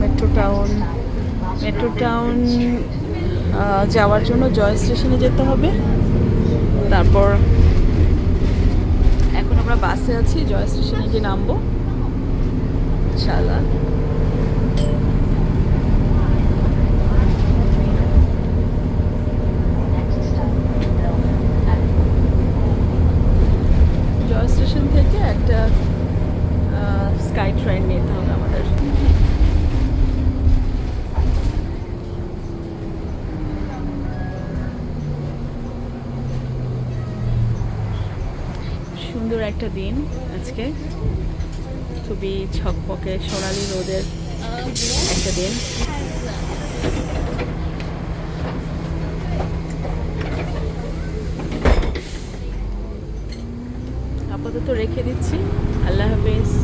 Metro town metro town যাওয়ার জন্য জয় স্টেশনে যেতে হবে। তারপর এখন আমরা বাসে আছি জয় স্টেশনে গিয়ে নামবো। ইনশাআল্লাহ। সুন্দর একটা দিন আজকে। খুবই ছকপকে সোনালি রোদের একটা দিন। আপাতত রেখে দিচ্ছি। আল্লাহ হাফেজ।